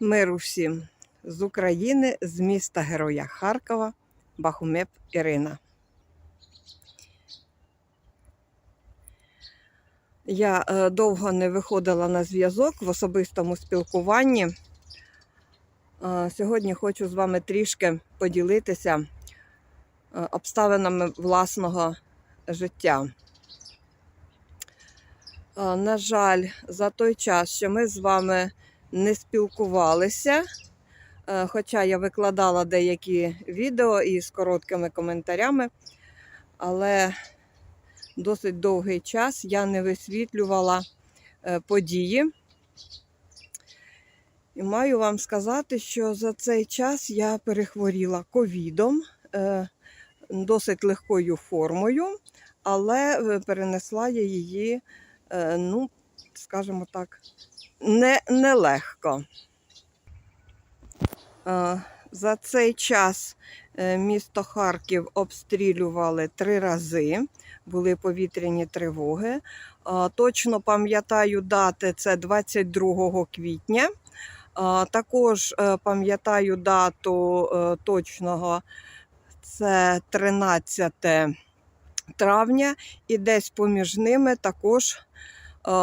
Миру всім з України, з міста Героя Харкова, Бахумеп Ірина. Я е, довго не виходила на зв'язок в особистому спілкуванні. Е, сьогодні хочу з вами трішки поділитися е, обставинами власного життя. На жаль, за той час, що ми з вами не спілкувалися, е, хоча я викладала деякі відео із короткими коментарями, але досить довгий час я не висвітлювала е, події. І маю вам сказати, що за цей час я перехворіла ковідом, е, досить легкою формою, але перенесла я її, ну, скажімо так, не, нелегко. Е, За цей час е, місто Харків обстрілювали три рази, були повітряні тривоги. Е, Точно пам'ятаю дати це 22 квітня. Також пам'ятаю дату точного це 13 травня, і десь поміж ними також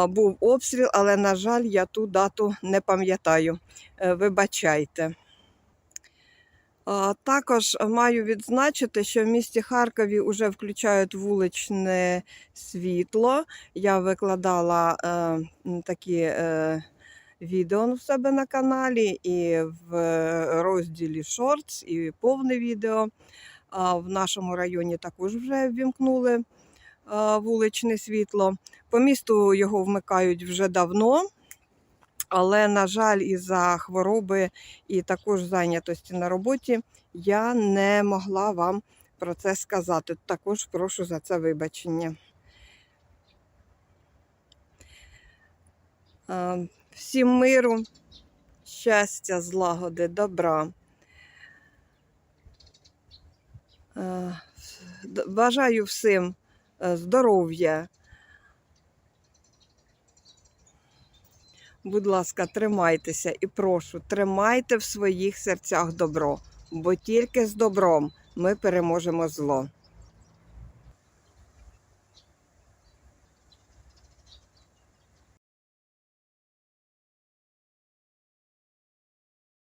був обстріл, але, на жаль, я ту дату не пам'ятаю. Е, Вибачайте. Також маю відзначити, що в місті Харкові вже включають вуличне світло. Я викладала е, такі е, відео в себе на каналі, і в розділі Shorts, і повне відео. А в нашому районі також вже ввімкнули е, вуличне світло. По місту його вмикають вже давно. Але, на жаль, із-за хвороби і також зайнятості на роботі я не могла вам про це сказати. Також прошу за це вибачення. Е, Всім миру, щастя, злагоди, добра. Е, Бажаю всім е, здоров'я. Будь ласка, тримайтеся і прошу, тримайте в своїх серцях добро, бо тільки з добром ми переможемо зло.